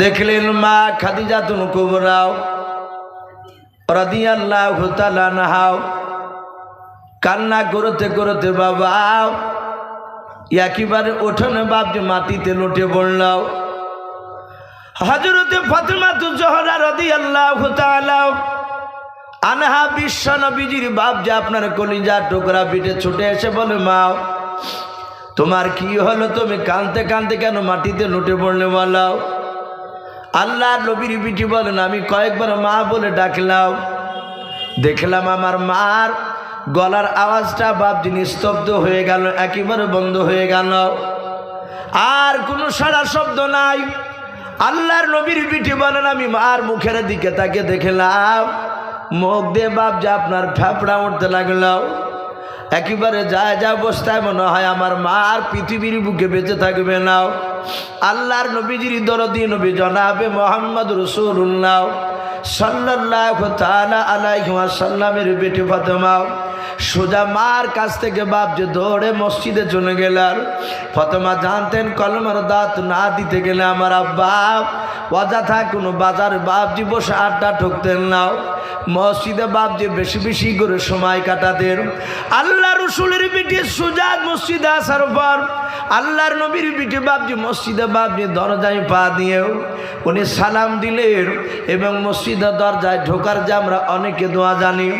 দেখলেন মা খাদিজা তুন কুবরাও রাদিয়াল্লাহু কান্না করতে করতে বাবা, একেবারে ওঠনে বাপজি মাটিতে লুটে পড়লাও হজরতে ফাতেমা তু জহরা রাদিয়াল্লাহু তাআলা আনহা বিশ্ব নবীজির বাপ যে আপনার কলিজা টুকরা পিঠে ছুটে এসে বলে, মা, তোমার কি হলো? তুমি কানতে কানতে কেন মাটিতে লুটে পড়লে বলাও আল্লাহ নবীর পিঠি বলেন, আমি কয়েকবার মা বলে ডাকলাম। দেখলাম আমার মার গলার আওয়াজটা বাপ বাপজি নিস্তব্ধ হয়ে গেল, একেবারে বন্ধ হয়ে গেল। আর কোনো সারা শব্দ নাই। আল্লাহর নবীর পিঠে বলেন, আমি মার মুখের দিকে তাকে দেখলাম। মুখ দিয়ে বাপ যে আপনার ফ্যাপড়া উঠতে লাগল। একেবারে যা যা অবস্থায় মনে হয় আমার মা আর পৃথিবীর বুকে বেঁচে থাকবে নাও আল্লাহর নবীজির দরদি নবী জনাবে মোহাম্মদ রসুল্লাহ সাল্লাহ তালা আলাইহিমা সাল্লামের বেটি ফাতেমাও সোজা মার কাছ থেকে বাপ যে দৌড়ে মসজিদে চলে গেলার। ফতেমা জানতেন কলমের দাঁত না দিতে গেলে আমার আব্বা অযথা কোনো বাজার বাপজি বসে আড্ডা ঠকতেন নাও মসজিদে বাপজি বেশি বেশি করে সময় কাটাতেন। আল্লাহ রসুলের পিঠে সুজাত মসজিদে আসার পর আল্লাহর নবীর বিটি বাপজি মসজিদে বাপজি দরজায় পা দিয়েও উনি সালাম দিলেন এবং মসজিদে দরজায় ঢোকার যে আমরা অনেকে দোয়া জানি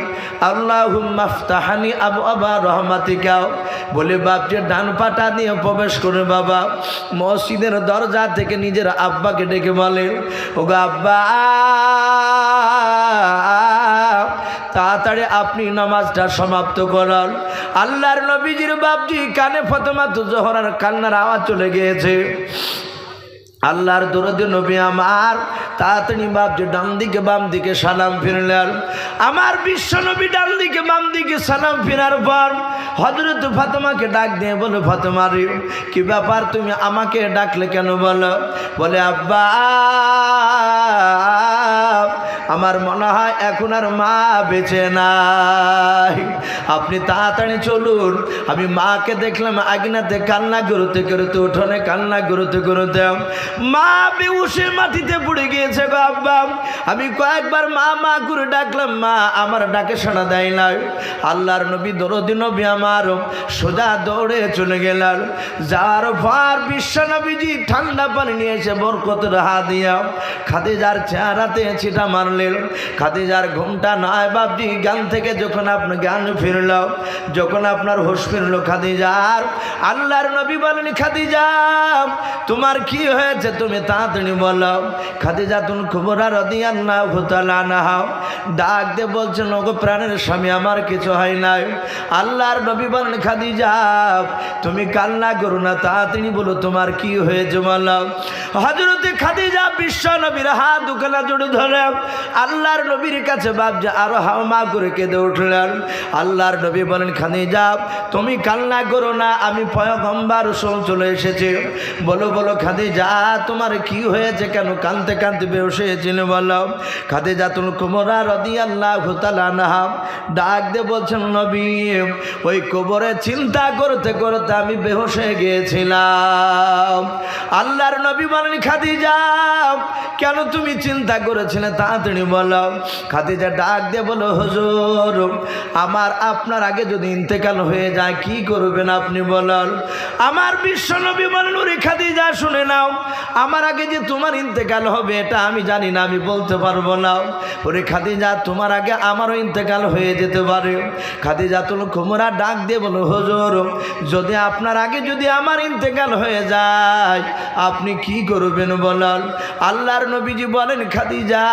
আল্লাহ মাফতাহানি আবু আবা রহমাতিকাও বলে বাপজি ডান পাটা নিয়ে প্রবেশ করে বাবা। মসজিদের দরজা থেকে নিজের আব্বাকে ডেকে বলে ও আব্বা, তাড়াতাড়ি আপনি নামাজটা সমাপ্ত করান। আল্লাহর নবীজির বাপজি কানে ফতেমা তো জহরার কান্নার আওয়াজ চলে গিয়েছে। আল্লাহর দরদে নবী আমার, তাড়াতাড়ি যে ডান দিকে বাম দিকে সালাম ফিরলেন। আমার বিশ্ব নবী ডান দিকে বাম দিকে সালাম ফেরার পর হজরত ফাতেমাকে ডাক দিয়ে বলো, ফাতেমা রে, কি ব্যাপার তুমি আমাকে ডাকলে কেন বলো? বলে, আব্বা আমার মনে হয় এখন আর মা বেঁচে নাই। আপনি তাড়াতাড়ি চলুন। আমি মাকে দেখলাম আগিনাতে কান্না করতে করতে, উঠোনে কান্না করতে করতে। মা বেউসে মাটিতে পড়ে গিয়েছে গো আব্বা। আমি কয়েকবার মা মা করে ডাকলাম, মা, আমার ডাকে সাড়া দেয় না আল্লাহর নবী, দরদি নবী আমার সোজা দৌড়ে চলে গেলাম যার পর বিশ্ব নবীজি ঠান্ডা পানি নিয়ে এসে বরকতের হাত দিয়া খাদিজার চেহারাতে ছিটা মারলেন খাদিজার ঘুমটা নয় বাপজি জ্ঞান থেকে যখন আপনার জ্ঞান ফিরল, যখন আপনার হোশ ফিরল, খাদিজার, আল্লাহর নবী বলেন, খাদিজা, তোমার কি হয়েছে তুমি তাড়াতাড়ি বলো। খাদিজা তুমি খবর আর আল্লাহ ভূতালা না ডাক দিয়ে বলছেন, ওগো প্রাণের স্বামী, আমার কিছু হয় নাই। আল্লাহর নবী বলেন, খাদিজা, তুমি কান্না করো না, তাড়াতাড়ি বলো, তোমার কি হয়েছে বলো। হজরতে খাদিজা বিশ্ব নবীর হাত দুখানা জুড়ে ধরে আল্লাহর নবীর কাছে বাপজা আরও হাওমা করে কেঁদে উঠলেন। আল্লাহর নবী বলেন, খাদিজা, তুমি কান্না করো না, আমি পয়গম্বার সোম চলে এসেছি। বলো বলো খাদি যা তোমার কি হয়েছে কেন কানতে কানতে বেউসেছিল বলো। খাদিজা তুমি কুমরা রদি আল্লাহ না ডাক দিয়ে বলছেন, নবী, ওই কবরে চিন্তা করতে করতে আমি হয়ে গিয়েছিলাম। আল্লাহর নবী বলেন, খাদিজা, কেন তুমি চিন্তা করেছিলে? তাড়াতাড়ি বলো। খাদিজা ডাক দিয়ে বলো, হুজুর, আমার আপনার আগে যদি ইন্তেকাল হয়ে যায়, কি করবেন আপনি বলেন আমার বিশ্ব নবী বলেন, ওরে খাদিজা, শুনে নাও। আমার আগে যে তোমার ইন্তেকাল হবে, এটা আমি জানি না, আমি বলতে পারব না। ওরে খাদিজা, তোমার আগে আমারও ইন্তেকাল হয়ে যেতে পারে। খাদিজা তুল কুমরা ডাক দিয়ে বলো, হুজুর, যদি আপনার আগে যদি আমার ইন্তেকাল হয়ে যায়, আপনি কি করবেন বলেন আল্লাহর নবীজি বলেন, খাদিজা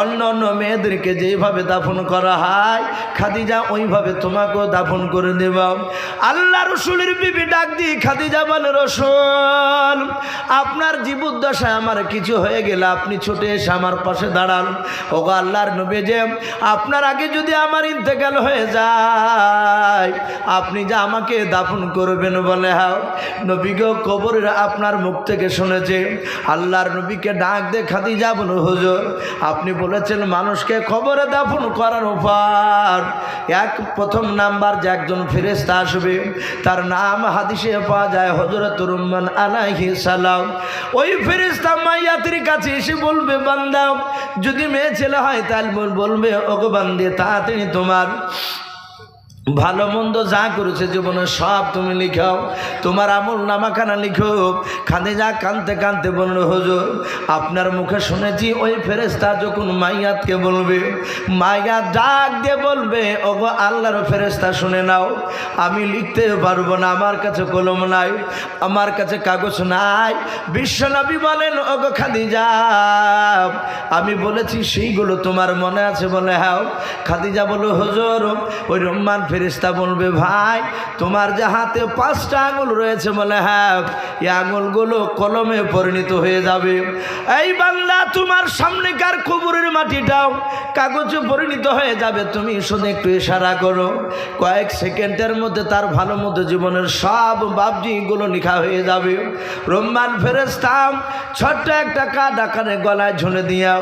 অন্য অন্য মেয়েদেরকে যেভাবে দাফন করা হয়, খাদিজা ওইভাবে তোমাকেও দাফন করে দেব। আল্লাহ রসুলের বিবি ডাক দিয়ে খাদিজা বলে, রসুল, আপনার জীবদ্দশায় আমার কিছু হয়ে গেলে আপনি ছুটে এসে আমার পাশে দাঁড়ান। ওগো আল্লাহর নবী যে আপনার আগে যদি আমার ইন্তেকাল হয়ে যায়, আপনি যে আমাকে দাফন করবেন বলে হাও। নবীকে কবরের আপনার মুখ থেকে শুনেছে। আল্লাহর নবীকে ডাক দে খাদি যাবন হুজুর আপনি বলেছেন মানুষকে খবরে দাফন করার উপার এক প্রথম নাম্বার যে একজন ফেরেস্তা আসবে, তার নাম হাদিসে পাওয়া যায় হজরত রহমান আলাহি সালাম। ওই ফেরেস্তা মাইয়াতির কাছে এসে বলবে, বান্দা, যদি মেয়ে ছেলে হয় তাহলে বলবে, ওগো বান্দে তাড়াতাড়ি তোমার ভালো মন্দ যা করেছে জীবনে সব তুমি লিখাও। তোমার আমল নামাখানা লিখো। খাদে যা কানতে কানতে বলল, হুজুর, আপনার মুখে শুনেছি, ওই ফেরেস্তা যখন মাইয়াতকে বলবে মাইয়াত ডাক দিয়ে বলবে, ওগো, আল্লাহর ফেরেস্তা শুনে নাও, আমি লিখতে পারব না, আমার কাছে কলম নাই, আমার কাছে কাগজ নাই। বিশ্বনবী বলেন, ওগো খাদিজা, আমি বলেছি, সেইগুলো তোমার মনে আছে বলে হ্যাঁ। খাদিজা বলো হুজুর, ওই রহমান ফেরিস্তা বলবে, ভাই, তোমার যে হাতে পাঁচটা আঙুল রয়েছে বলে হ্যাঁ এই আঙুলগুলো কলমে পরিণত হয়ে যাবে। এই বাংলা তোমার সামনেকার কবরের মাটিটাও কাগজে পরিণত হয়ে যাবে। তুমি শুধু একটু ইশারা করো। কয়েক সেকেন্ডের মধ্যে তার ভালো মতো জীবনের সব বাবজিগুলো লেখা হয়ে যাবে। রহমান ফেরেস্তাম ছোট্ট একটা কাঠ আকারে গলায় ঝুলে দিয়া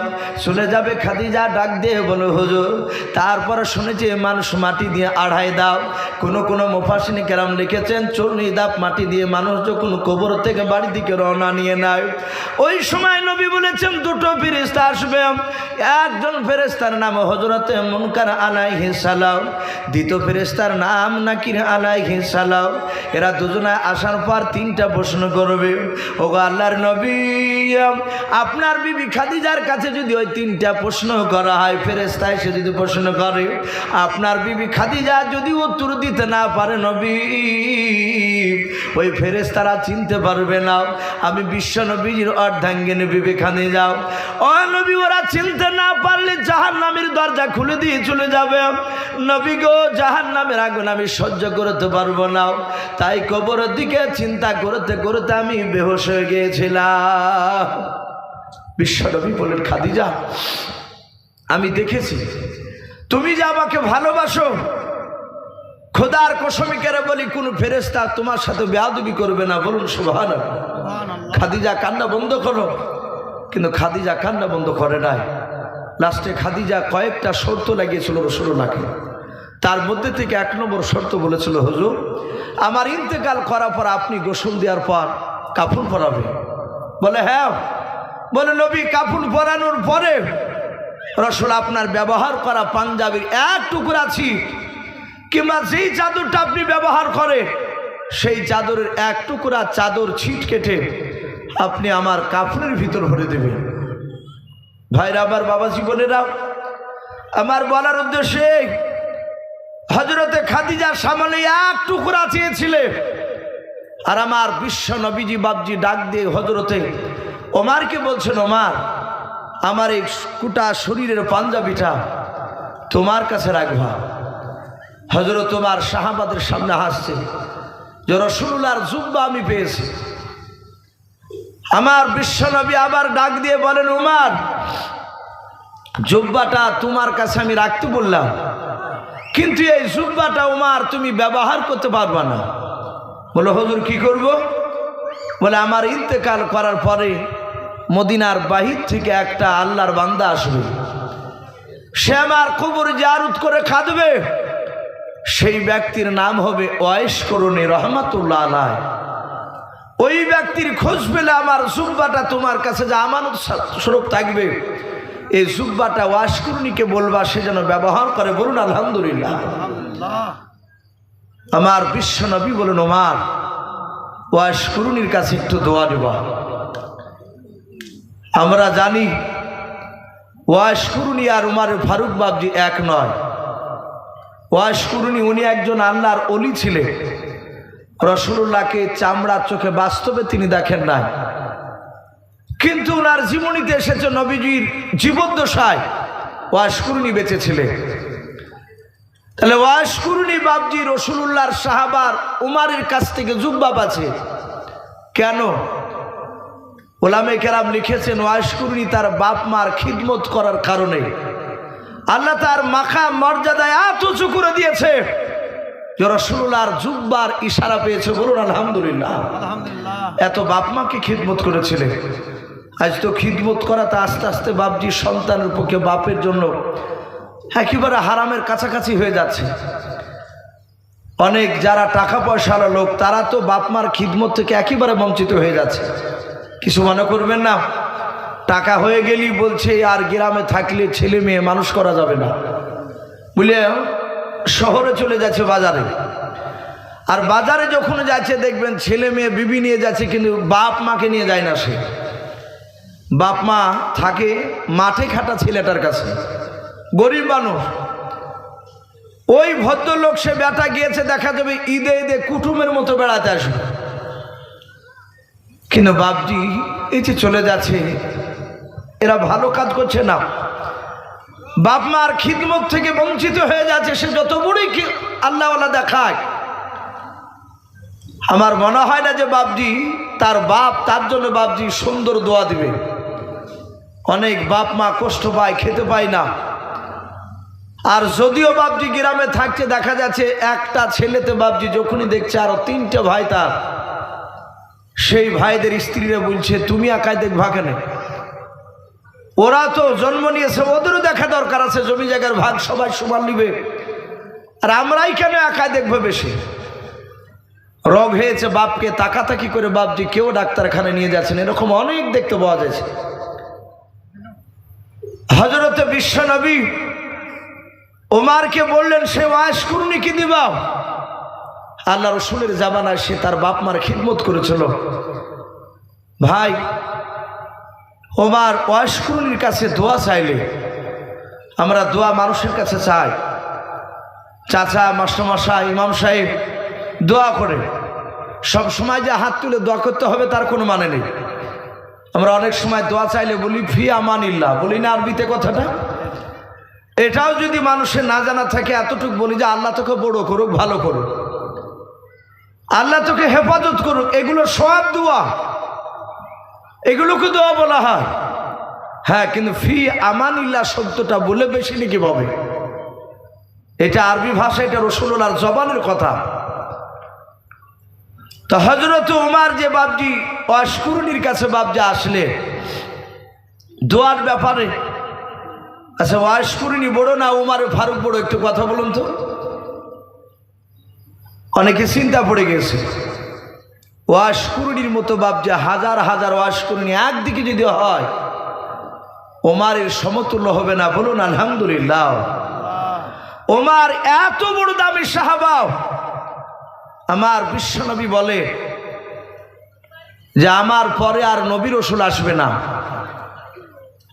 শুনে যাবে খাদিজা ডাক দিয়ে বলো, হুজুর, তারপরে শুনেছি মানুষ মাটি দিয়ে আড়াই দাও। কোনো কোনো মোফাসিনী কেরাম লিখেছেন চল্লিশ দাপ মাটি দিয়ে মানুষ যখন কবর থেকে বাড়ি দিকে রওনা নিয়ে নেয়। ওই সময় নবী বলেছেন, দুটো ফেরিস্তা আসবে। একজন ফেরেস্তার নাম হজরতে মুনকার আলাইহি সালাম। দ্বিতীয় ফেরেস্তার নাম নাকির আলাইহি সালাম। এরা দুজনে আসার পর তিনটা প্রশ্ন করবে। ও আল্লাহর নবী, আপনার বিবি খাদিজার কাছে যদি ওই তিনটা প্রশ্ন করা হয় ফেরেস্তা সে যদি প্রশ্ন করে, আপনার বিবি খাদিজা যদি উত্তর দিতে না পারে নবী, ওই ফেরেস্তারা চিনতে পারবে না। আমি বিশ্ব নবীজির অর্ধাঙ্গিনী বিবি যাও। ও নবী, ওরা চিনতে না পারলে জাহান নামের দরজা খুলে দিয়ে চলে যাবে। নবী গো জাহান নামের আগুন আমি সহ্য করতে পারব না। তাই কবরের দিকে চিন্তা করতে করতে আমি বেহোশ হয়ে গিয়েছিলাম। বিশ্বনবী বলেন, খাদিজা, আমি দেখেছি। তুমি যে আমাকে ভালোবাসো খোদার কসমিকেরা বলি কোন ফেরেস্তা তোমার সাথে বেয়াদবি করবে না বলুন সুভান খাদিজা কান্না বন্ধ করো কিন্তু খাদিজা কান্না বন্ধ করে নাই। লাস্টে খাদিজা কয়েকটা শর্ত লাগিয়েছিল রসুল্লাহকে তার মধ্যে থেকে এক নম্বর শর্ত বলেছিল হুজুর আমার ইন্তেকাল করার পর আপনি গোসল দেওয়ার পর কাফুন পরাবে বলে হ্যাঁ। বলে নবী কাফুন পরানোর পরে রসুল আপনার ব্যবহার করা পাঞ্জাবির এক টুকরা ছিট কিংবা যেই চাদরটা আপনি ব্যবহার করে সেই চাদরের এক টুকরা চাদর ছিট কেটে আপনি আমার কাফনের ভিতর ভরে দেবেন। ভাইরা, আমার বাবা জীবনেরা আমার বলার উদ্দেশ্যে হজরতে খাদিজার সামনে এক টুকরা চেয়েছিলে আর আমার বিশ্ব নবীজি বাবজি ডাক দিয়ে হজরতে ওমারকে বলছেন, ওমার, আমার এই কুটা শরীরের পাঞ্জাবিটা তোমার কাছে রাখবা। হজরত তোমার শাহাবাদের সামনে হাসছে। যে রসুল্লার জুব্বা আমি পেয়েছি। আমার বিশ্বনবী আবার ডাক দিয়ে বলেন, উমার, জুব্বাটা তোমার কাছে আমি রাখতে বললাম। কিন্তু এই জুব্বাটা উমার তুমি ব্যবহার করতে পারবা না। বলে, হজুর, কি করব? বলে, আমার ইন্তেকাল করার পরে মদিনার বাহির থেকে একটা আল্লাহর বান্দা আসবে। সে আমার কবর জারুত করে খাদবে। সেই ব্যক্তির নাম হবে ওয়েস করুণী রহমাতুল্লাহ আলাই ওই ব্যক্তির খোঁজ পেলে আমার জুব্বাটা তোমার কাছে যে আমানত স্বরূপ থাকবে। এই জুব্বাটা ওয়াশ করুণীকে বলবা, সে যেন ব্যবহার করে বলুন, আলহামদুলিল্লাহ। আমার বিশ্ব নবী বলুন, ওমার ওয়াশ করুণীর কাছে একটু দোয়া দেবা। আমরা জানি ওয়াশ করুণী আর উমারের ফারুক বাবজি এক নয়। ওয়াশ করুণী উনি একজন আল্লাহর অলি ছিলেন। রসুল্লাহকে চামড়ার চোখে বাস্তবে তিনি দেখেন নাই। কিন্তু ওনার জীবনীতে এসেছে নবীজির জীবদ্দশায় ওয়াশকুরুনি বেঁচেছিলেন। তাহলে ওয়াশকুরুনি বাবজি রসুল্লাহর সাহাবার উমারের কাছ থেকে জুব্বাব আছে কেন? ওলামে কেরাম লিখেছেন, ওয়াশকুরুনি তার বাপ মার খিদমত করার কারণে। আল্লাহ তার মাখা মর্যাদায় এত উঁচু করে দিয়েছে যে রসুল্লাহর জুব্বার ইশারা পেয়েছে বলুন আলহামদুলিল্লাহ। এত বাপ মাকে খিদমত করেছিলেন আজ তো খিদমত করা তা আস্তে আস্তে বাপজি সন্তানের পক্ষে বাপের জন্য একেবারে হারামের কাছাকাছি হয়ে যাচ্ছে। অনেক যারা টাকা পয়সাওয়ালা লোক তারা তো বাপমার খিদমত থেকে একেবারে বঞ্চিত হয়ে যাচ্ছে। কিছু মনে করবেন না? টাকা হয়ে গেলি বলছে, আর গ্রামে থাকলে ছেলে মেয়ে মানুষ করা যাবে না। বুঝলে শহরে চলে যাচ্ছে বাজারে। আর বাজারে যখন যাচ্ছে, দেখবেন ছেলে মেয়ে বিবি নিয়ে যাচ্ছে, কিন্তু বাপ মাকে নিয়ে যায় না সে। বাপ মা থাকে মাঠে খাটা ছেলেটার কাছে, গরিব মানুষ। ওই ভদ্রলোক, সে বেটা গিয়েছে, দেখা যাবে ঈদে ঈদে কুটুমের মতো বেড়াতে আসবে। কিন্তু বাপজি এই যে চলে যাচ্ছে এরা ভালো কাজ করছে না। বাপ মার খিদমত থেকে বঞ্চিত হয়ে যাচ্ছে, সে যত বড়ই আল্লাহওয়ালা দেখায় আমার মনে হয় না যে বাপজি তার বাপ, তার জন্য বাপজি সুন্দর দোয়া দিবে। অনেক বাপ মা কষ্ট পায়, খেতে পায় না। আর যদিও বাপজি গ্রামে থাকছে, দেখা যাচ্ছে একটা ছেলেতে বাপজি যখনই দেখছে আরও তিনটে ভাই তার, সেই ভাইদের স্ত্রীরা বলছে, তুমি একাই দেখবা কেন? ওরা তো জন্ম নিয়েছে, ওদেরও দেখা দরকার আছে, জমি জায়গার ভাগ সবাই সমান নিবে। আর আমরাই কেন একাই দেখব বেশি? রোগ হয়েছে বাপকে, তাকাতাকি করে বাপজি কেউ ডাক্তারখানে নিয়ে যাচ্ছেন এরকম অনেক দেখতে পাওয়া যাচ্ছে। হজরতে বিশ্ব নবী ওমারকে বললেন, সে ওয়াশ করুনি কি দিবা? আল্লাহ রসুলের জামানায় সে তার বাপ মার খিদমত করেছিল। ভাই ওমার ওয়াশকুরুনির কাছে দোয়া চাইলে, আমরা দোয়া মানুষের কাছে চাই। চাচা মাস্টারমশা ইমাম সাহেব, দোয়া করে। সব সময় যে হাত তুলে দোয়া করতে হবে তার কোনো মানে নেই। আমরা অনেক সময় দোয়া চাইলে বলি, ফি আমানিল্লাহ। বলি, না, আরবিতে কথাটা? এটাও যদি মানুষের না জানা থাকে, এতটুকু বলি যে আল্লাহ তোকে বড় করুক, ভালো করুক। আল্লাহ তোকে হেফাজত করুক, এগুলো সব দোয়া। এগুলোকে দোয়া বলা হয়। হ্যাঁ কিন্তু ফি আমানিল্লাহ শব্দটা বলে বেশি নাকি ভাবে? এটা আরবি ভাষা, এটা রসুল্লার জবানের কথা। তো হজরত উমার যে বাবজি অস্কুরুনির কাছে বাবজি আসলে, দোয়ার ব্যাপারে আচ্ছা ওয়াশকুরুনি বড় না, উমারে ফারুক বড়, একটু কথা বলুন তো? অনেকে চিন্তা পড়ে গেছে। ওয়াশকুরুনির মতো বাবজি হাজার হাজার ওয়াশকুরুনি একদিকে যদি হয়, ওমারের সমতুল্য হবে না বলুন আলহামদুলিল্লাহ। ওমার এত বড় দামি সাহাবাও আমার বিশ্বনবী বলে যে আমার পরে আর নবী রসুল আসবে না।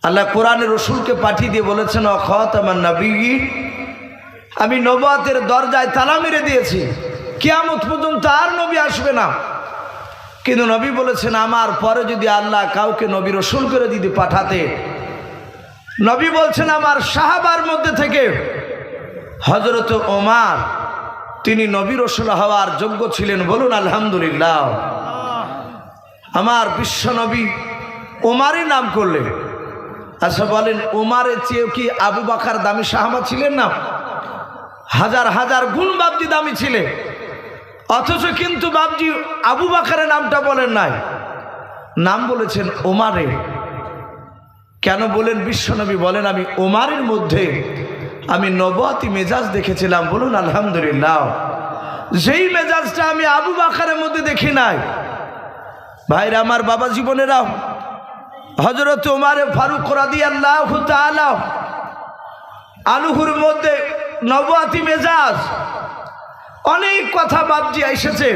আল্লাহ কোরআনের রসুলকে পাঠিয়ে দিয়ে বলেছেন অখত আমার নবী আমি নবাতের দরজায় তালা মেরে দিয়েছি। কিয়ামত পর্যন্ত আর নবী আসবে না। কিন্তু নবী বলেছেন, আমার পরে যদি আল্লাহ কাউকে নবী রসুল করে দিদি পাঠাতে নবী বলছেন, আমার সাহাবার মধ্যে থেকে হজরত ওমার, তিনি নবী রসুল হওয়ার যোগ্য ছিলেন বলুন, আলহামদুলিল্লাহ। আমার বিশ্ব নবী ওমারই নাম করলেন। আচ্ছা বলেন, ওমারের চেয়েও কি আবু বাকার দামি সাহাবা ছিলেন না? হাজার হাজার গুণ দামি ছিলেন। অথচ কিন্তু বাবজি আবু বাকারের নামটা বলেন নাই। নাম বলেছেন ওমারে। কেন বলেন বিশ্বনবী? বলেন আমি ওমারের মধ্যে আমি নবাতি মেজাজ দেখেছিলাম। বলুন, আলহামদুলিল্লাহ। যেই মেজাজটা আমি আবু বাকারের মধ্যে দেখি নাই। ভাইরা, আমার বাবা জীবনেরাও হজরত ওমারে ফারুক রাদি আল্লাহ আলুহুর মধ্যে নবাতি মেজাজ অনেক কথা বাবজি এসেছে।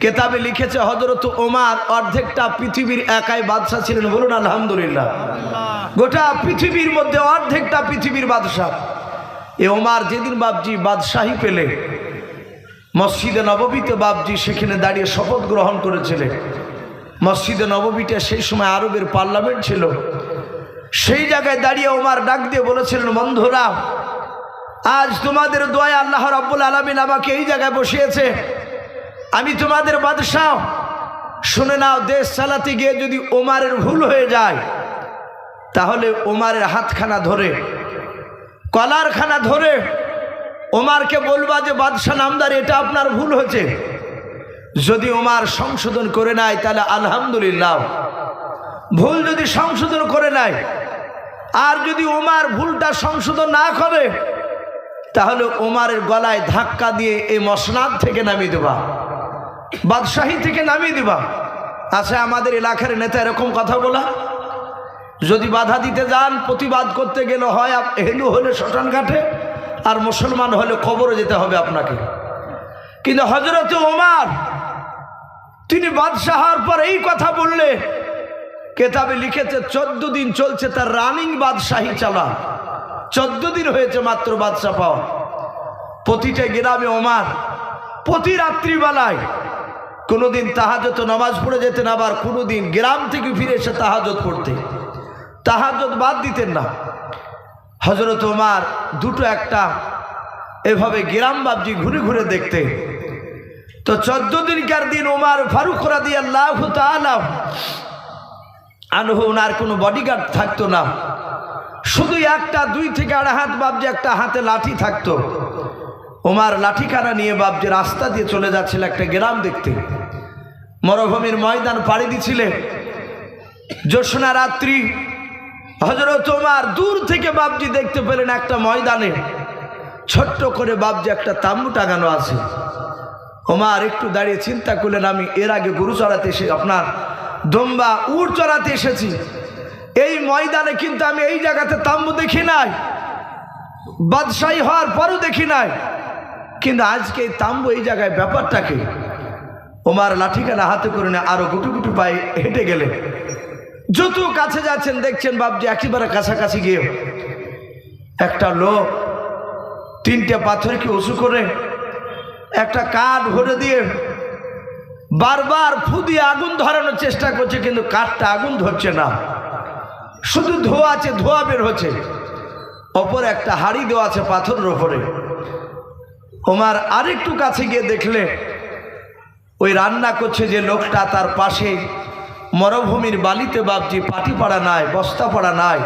কেতাবে লিখেছে হজরত ওমার অর্ধেকটা পৃথিবীর একাই বাদশাহ ছিলেন বলুন, আলহামদুলিল্লাহ। গোটা পৃথিবীর মধ্যে অর্ধেকটা পৃথিবীর বাদশাহ। এ ওমার যেদিন বাবজি বাদশাহী পেলে, মসজিদে নববীতে বাবজি সেখানে দাঁড়িয়ে শপথ গ্রহণ করেছিলেন। মসজিদে নববীটা সেই সময় আরবের পার্লামেন্ট ছিল। সেই জায়গায় দাঁড়িয়ে ওমার ডাক দিয়ে বলেছিলেন, বন্ধুরা আজ তোমাদের দোয়া আল্লাহ রব্বুল আলমিন আমাকে এই জায়গায় বসিয়েছে। আমি তোমাদের বাদশাহ। শুনে নাও, দেশ চালাতে গিয়ে যদি ওমারের ভুল হয়ে যায়, তাহলে ওমারের হাতখানা ধরে, কলারখানা ধরে ওমারকে বলবা যে, বাদশাহ নামদার, এটা আপনার ভুল হয়েছে। যদি ওমার সংশোধন করে নেয়, তাহলে আলহামদুলিল্লাহ। ভুল যদি সংশোধন করে নেয়, আর যদি ওমার ভুলটা সংশোধন না করে তাহলে ওমারের গলায় ধাক্কা দিয়ে এই মসনাদ থেকে নামিয়ে দেবা। বাদশাহী থেকে নামিয়ে দেবা। আছে আমাদের এলাকার নেতা এরকম কথা বলা? যদি বাধা দিতে যান, প্রতিবাদ করতে গেলে হয় হিন্দু হলে শ্মশান ঘাটে, আর মুসলমান হলে খবরে যেতে হবে আপনাকে। কিন্তু হজরত ওমার, তিনি বাদশাহ হওয়ার পর এই কথা বললে, কেতাবে লিখেছে, চোদ্দ দিন চলছে তার রানিং বাদশাহী চালা চোদ্দ দিন হয়েছে মাত্র বাদশাহ পাওয়া। প্রতিটা গ্রামে ওমার, প্রতি রাত্রিবেলায় কোনোদিন তাহাজত নামাজ পড়ে যেতেন, আবার কোনোদিন গ্রাম থেকে ফিরে এসে তাহাজত পড়তে। তাহাজত বাদ দিতেন না। হজরত ওমার দুটো একটা এভাবে গ্রাম বাবজি ঘুরে ঘুরে দেখতে। তো চোদ্দ দিনকার দিন ওমার ফারুক রাদি আল্লাহ আনহু, ওনার কোনো বডিগার্ড থাকতো না। শুধু একটা, দুই থেকে আড়াই হাত বাবজি একটা হাতে লাঠি থাকতো। ওমার লাঠিখানা নিয়ে বাবজি রাস্তা দিয়ে চলে যাচ্ছিল একটা গ্রাম দেখতে। মরুভূমির ময়দান পাড়ি দিছিলেন জ্যোৎস্না রাত্রি। হজরত ওমার দূর থেকে বাবজি দেখতে পেলেন একটা ময়দানে। ছোট্ট করে বাবজি একটা তাম্বু টাঙানো আছে। ওমার একটু দাঁড়িয়ে চিন্তা করলেন, আমি এর আগে গরু চড়াতে এসে, আপনার দম্বা উড় চড়াতে এসেছি। এই ময়দানে কিন্তু আমি এই জায়গাতে তাম্বু দেখি নাই। বাদশাহী হওয়ার পরও দেখি নাই। কিন্তু আজকে এই তাম্বু এই জায়গায় ব্যাপারটাকে ওমার লাঠিখানা হাতে করে নিয়ে আরও গুটু গুটু পায়ে হেঁটে গেলে যত কাছে যাচ্ছেন দেখছেন বাবজি একেবারে কাছাকাছি গিয়ে একটা লোক তিনটে পাথরকে উঁচু করে একটা কাঠ ভরে দিয়ে বারবার ফু দিয়ে আগুন ধরানোর চেষ্টা করছে, কিন্তু কাঠটা আগুন ধরছে না। শুধু ধোয়া আছে, ধোয়া বের হচ্ছে। অপর একটা হাড়ি দেওয়া আছে পাথরের ওপরে ওমার আরেকটু কাছে গিয়ে দেখলে, ওই রান্না করছে যে লোকটা তার পাশে মরুভূমির বালিতে বাবজি পাটি পাড়া নাই, বস্তা পাড়া নাই।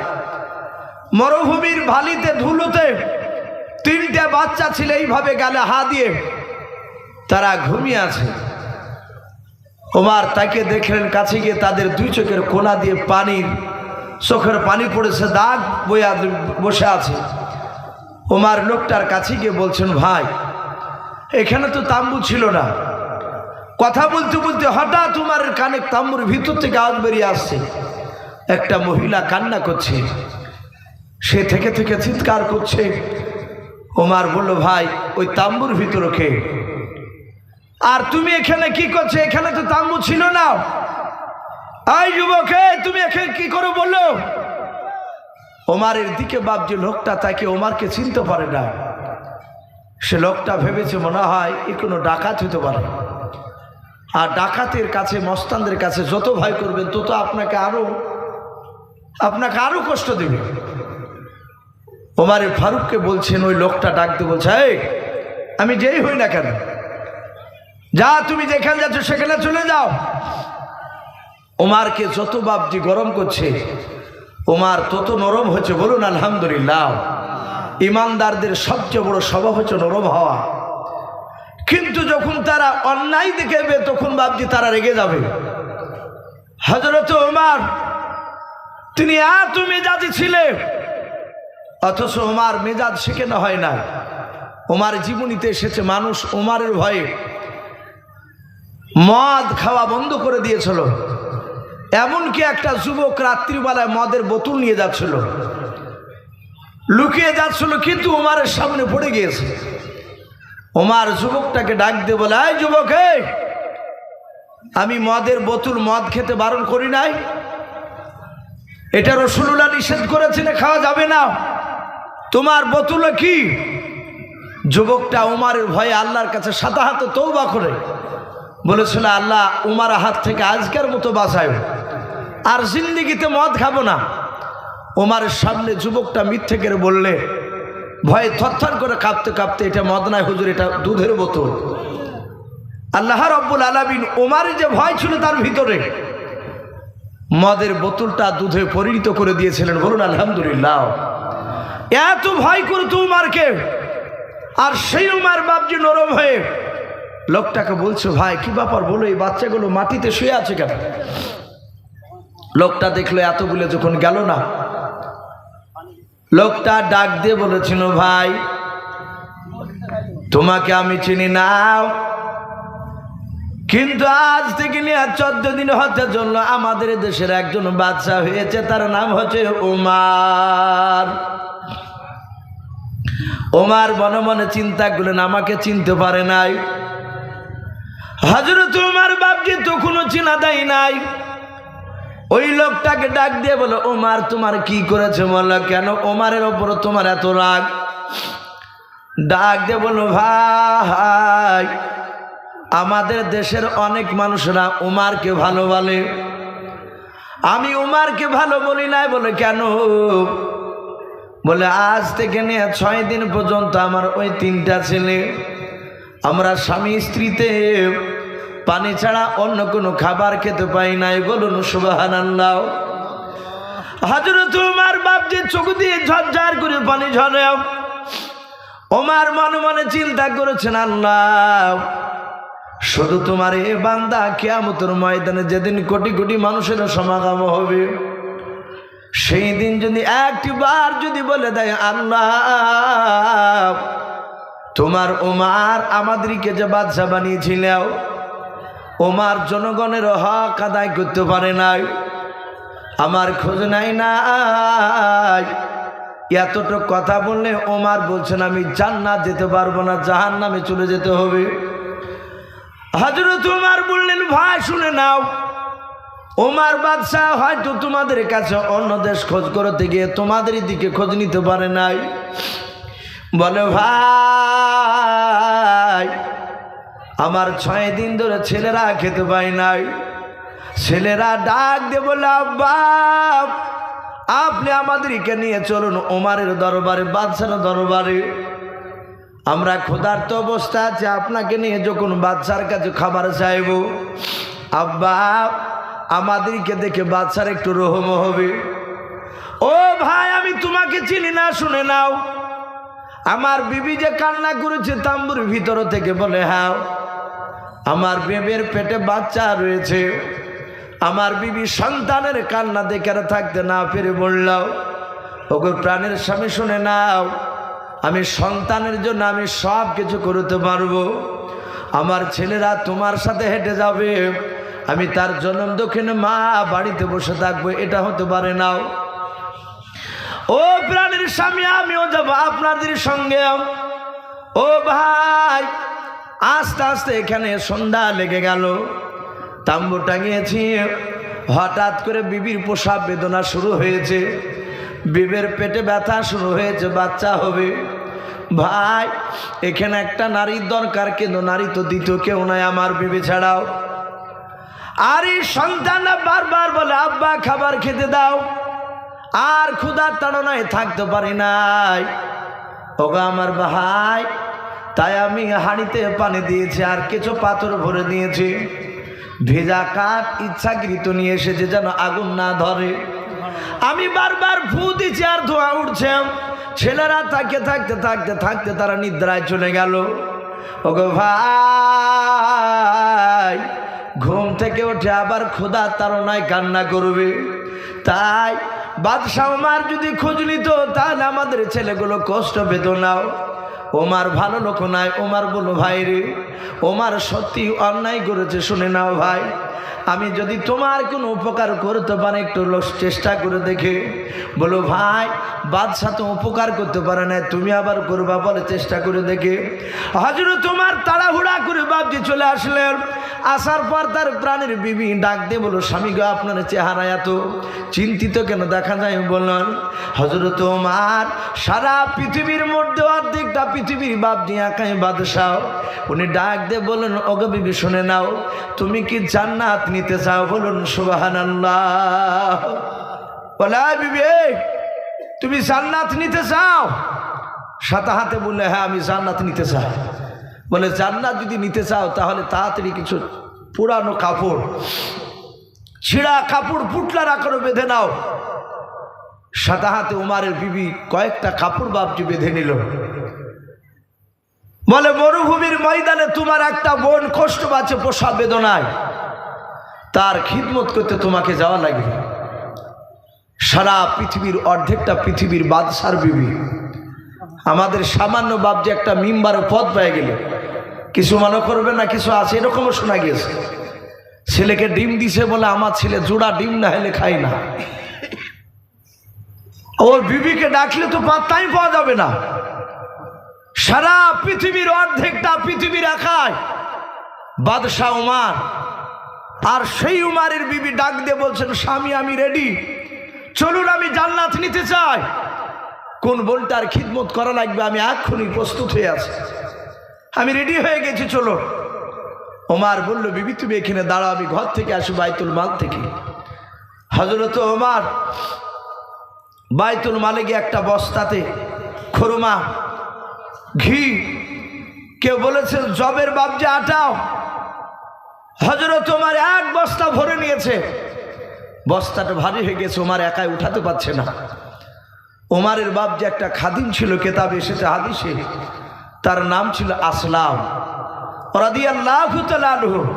মরুভূমির বালিতে ধুলোতে তিনটে বাচ্চা ছিল এইভাবে গেলে হা দিয়ে তারা ঘুমিয়ে আছে। ওমার তাকে দেখলেন, কাছে গিয়ে তাদের দুই চোখের কোনা দিয়ে পানির চোখের পানি পড়েছে, দাগ বইয়া বসে আছে। ওমার লোকটার কাছে গিয়ে বলছেন, ভাই, এখানে তো তাম্বু ছিল না। কথা বলতে বলতে হঠাৎ তোমার কানে তাম্বুর ভিতর থেকে আওয়াজ বেরিয়ে আসছে। একটা মহিলা কান্না করছে। সে থেকে থেকে চিৎকার করছে। ওমার বলল, ভাই, ওই তাম্বুর ভিতর কে? আর তুমি এখানে কি করছ? এখানে তো তাম্বু ছিল না। আই যুবকে, তুমি এখানে কি করে বলল? ওমারের দিকে বাপজি লোকটা তাকে ওমারকে চিনতে পারে না। সে লোকটা ভেবেছে মনে হয় এ কোনো ডাকাত হতে পারে। আর ডাকাতের কাছে, মস্তানদের কাছে যত ভয় করবেন, তত আপনাকে আরও আপনাকে আরও কষ্ট দেবে। ওমারে ফারুককে বলছেন, ওই লোকটা ডাকতে বলছে, এই, আমি যেই হই না কেন, যা তুমি যেখানে যাচ্ছ সেখানে চলে যাও। ওমারকে যত বাপজি গরম করছে, ওমার তত নরম হচ্ছে বলুন আলহামদুলিল্লাহ। ইমানদারদের সবচেয়ে বড় স্বভাব হচ্ছে নরম হওয়া। কিন্তু যখন তারা অন্যায় দেখেবে, তখন বাপজি তারা রেগে যাবে। হজরত ওমার তিনি এত মেজাজি ছিলেন অথচ ওমার মেজাজ শেখানো হয় না ওমার জীবনীতে এসেছে, মানুষ ওমারের ভয়ে মদ খাওয়া বন্ধ করে দিয়েছিল। এমনকি একটা যুবক রাত্রিবেলায় মদের বোতল নিয়ে যাচ্ছিল। লুকিয়ে যাচ্ছিল, কিন্তু ওমারের সামনে পড়ে গিয়েছে। ওমার যুবকটাকে ডাক দিয়ে বলে, এই যুবক আমি মদের বোতল মদ খেতে বারণ করি নাই। এটা রসুল্লাহ নিষেধ করেছে না খাওয়া যাবে না। তোমার বোতলে কি? যুবকটা উমারের ভয়ে আল্লাহর কাছে সাদা হাতে তৌবা করে। বলেছিল, আল্লাহ, উমার হাত থেকে আজকের মতো বাঁচায় আর জিন্দিগিতে মদ খাব না। ওমারের সামনে যুবকটা মিথ্যে বললে, ভয়ে থরথর করে কাঁপতে কাঁপতে এটা মদ নাই হুজুর, এটা দুধের বোতল। আল্লাহ রব্বুল আলমিন ওমারের যে ভয় ছিল তার ভিতরে, মদের বোতলটা দুধে পরিণত করে দিয়েছিলেন। বলুন, আলহামদুলিল্লাহ। এত ভয় করতো উমারকে, আর সেই উমার বাপজি নরম হয়ে লোকটাকে বলছো, ভাই, কি ব্যাপার? বলো, এই বাচ্চাগুলো মাটিতে শুয়ে আছে কেন? লোকটা দেখল, এতগুলো যখন গেল না। লোকটা ডাক দিয়ে বলেছিল, ভাই, তোমাকে আমি চিনি নাও কিন্তু আজ থেকে নিয়ে চোদ্দ দিন হতে জন্য আমাদের দেশের একজন বাচ্চা হয়েছে, তার নাম হচ্ছে উমার। ওমার মনে মনে চিন্তা করলেন, আমাকে চিনতে পারে নাই। হজরত উমার বাপকে তো কোনো চিনা দেয় নাই। ওই লোকটাকে ডাক দিয়ে বলো ওমার তোমার কি করেছে বলল কেন ওমারের ওপর তোমার এত রাগ? ডাক দিয়ে বলো ভাই, আমাদের দেশের অনেক মানুষরা উমারকে ভালো বলে। আমি উমারকে ভালো বলি নাই বলে কেন? বলে, আজ থেকে নিয়ে ছয় দিন পর্যন্ত আমার ওই তিনটা ছেলে আমরা স্বামী স্ত্রীতে পানি ছাড়া অন্য কোনো খাবার খেতে পাই নাই, বলুন সুবাহান আল্লাহ হাজরত উমার যে চোখ দিয়ে ঝরঝর করে পানি ঝরে ওমার মনে মনে চিন্তা করেছেন, আল্লাহ, শুধু তোমার এ বান্দা কেয়ামতের ময়দানে যেদিন কোটি কোটি মানুষের সমাগম হবে, সেই দিন যদি একটি বার যদি বলে দেয়, আল্লাহ তোমার ওমার আমাদেরকে যে বাদশা বানিয়েছিল ওমার জনগণের হক আদায় করতে পারে নাই। আমার খোঁজ নাই নাই। এতটুক কথা বললে ওমার বলছেন, আমি জান্নাত যেতে পারব না জাহান নামে চলে যেতে হবে। হজরত ওমার বললেন, ভাই, শুনে নাও। ওমার বাদশাহ হয়তো তোমাদের কাছে অন্য দেশ খোঁজ করতে গিয়ে তোমাদের দিকে খোঁজ নিতে পারে নাই। বলে, ভাই, আমার ছয় দিন ধরে ছেলেরা খেতে পায় নাই। ছেলেরা ডাক দিয়ে বলে, আব্বা, আপনি আমাদেরকে নিয়ে চলুন ওমারের দরবারে, বাদশার দরবারে। আমরা ক্ষুধার্ত অবস্থা আছে, আপনাকে নিয়ে যখন বাচ্চার কাছে খাবার চাইব, আব্বা, আমাদেরকে দেখে বাচ্চার একটু রহম হবে। ও ভাই, আমি তোমাকে চিনি না, শুনে নাও। আমার বিবি যে কান্না করেছে তাম্বুর ভিতর থেকে বলে হ্যাঁ আমার বেবের পেটে বাচ্চা রয়েছে। আমার বিবি সন্তানের কান্না দেখে থাকতে না পেরে বললাম ওকে প্রাণের স্বামী শুনে নাও, আমি সন্তানের জন্য আমি সব কিছু করতে পারব। আমার ছেলেরা তোমার সাথে হেঁটে যাবে। আমি তার জন্ম দক্ষিণে মা বাড়িতে বসে থাকব। এটা হতে পারে নাও ও প্রাণের স্বামী, আমিও যাব আপনাদের সঙ্গে। ও ভাই, আস্তে আস্তে এখানে সন্ধ্যা লেগে গেল। তাম্বু টাঙিয়েছি। হঠাৎ করে বিবির প্রসাব বেদনা শুরু হয়েছে। বিবের পেটে ব্যথা শুরু হয়েছে, বাচ্চা হবে। ভাই, এখানে একটা নারীর দরকার, কিন্তু নারী তো দ্বিতীয় কেউ নাই আমার বিবে ছাড়াও। আর এই সন্তানরা বারবার বলে, আব্বা, খাবার খেতে দাও। আর ক্ষুধার তাড়নায় থাকতে পারি নাই। ওগা আমার ভাই, তাই আমি হাঁড়িতে পানি দিয়েছি আর কিছু পাথর ভরে দিয়েছি। ভেজা কাঠ ইচ্ছাকৃত নিয়ে এসেছে যেন আগুন না ধরে। আমি বারবার ফু দিচ্ছি আর ধোয়া উঠছে। ছেলেরা থাকতে থাকতে থাকতে থাকতে তারা নিদ্রায় চলে গেল। ওগো ভাই ঘুম থেকে উঠে আবার খোদা তারনায় কান্না করবে। তাই বাদশাহ মার যদি খোঁজ নিত, তাহলে আমাদের ছেলেগুলো কষ্ট পেত নাও ওমার ভালো লোক নাই ওমার বলো ভাই রে ওমার সত্যি অন্যায় করেছে, শুনে নাও ভাই। আমি যদি তোমার কোনো উপকার করতে পারে, একটু চেষ্টা করে দেখে। বলো, ভাই, বাদশাহ তো উপকার করতে পারে না তুমি আবার করবা বলে চেষ্টা করে দেখে। হজর তোমার তাড়াহুড়া করে বাবজি চলে আসলেন। আসার পর তার প্রাণের বিবি ডাক দিয়ে বলো স্বামী গো, আপনার চেহারা এত চিন্তিত কেন? দেখা যায় বললেন হজরত তোমার সারা পৃথিবীর মধ্যে অর্ধেকটা পৃথিবীর বাপ দিয়ে একাই বাদশাহ। উনি ডাক দিয়ে বললেন, ওগো বিবি, শুনে নাও, তুমি কি জান্নাত নিতে চাও বলুন সুবাহান বলে বিবি তুমি জান্নাত নিতে চাও? সাতা হাতে বললে হ্যাঁ আমি জান্নাত নিতে চাই। বলে, জান্নাত যদি নিতে চাও, তাহলে তাড়াতাড়ি কিছু পুরানো কাপড়, ছিঁড়া কাপড় পুটলার আকারে বেঁধে নাও। সাদা হাতে উমারের বিবি কয়েকটা কাপড় বাপটি বেঁধে নিল। বলে, মরুভূমির ময়দানে তোমার একটা বোন কষ্ট পাচ্ছে, পোষা বেদনায়। তার খিদমত করতে তোমাকে যাওয়া লাগবে। সারা পৃথিবীর অর্ধেকটা পৃথিবীর বাদশার বিবি। আমাদের সামান্য বাপ যে একটা মিম্বারে পদ পেয়ে গেল। কিছু মনে করবে না, কিছু আছে, এরকমও শোনা গিয়েছে। ছেলেকে ডিম দিছে বলে আমার ছেলে জোড়া ডিম না হলে খাই না। ওর বিবিকে ডাকলে তো পাত্তাই পাওয়া যাবে না। সারা পৃথিবীর অর্ধেকটা পৃথিবীর একায় বাদশাহ উমার। আর সেই উমারের বিবি ডাক দিয়ে বলছেন, স্বামী, আমি রেডি চলুন, আমি জান্নাত নিতে চাই। কোন বোনটার খিদমত করা লাগবে, আমি এক্ষুনি প্রস্তুত হয়ে আছি। আমি রেডি হয়ে গেছি, চলো। ওমার বলল, বিবি, তুমি এখানে দাঁড়াও, আমি ঘর থেকে আসি বাইতুল মাল থেকে। হজরত ওমার বাইতুল মালে গিয়ে একটা বস্তাতে খরমা, ঘি, কেউ বলেছে, জবের যে আটাও। হজরত তোমার এক বস্তা ভরে নিয়েছে। বস্তাটা ভারী হয়ে গেছে, ওমার একাই উঠাতে পারছে না। ওমারের বাপ যে একটা খাদিম ছিল, কেতাবে এসেছে হাদিসে, তার নাম ছিল আসলাম। তাআলা আনহু।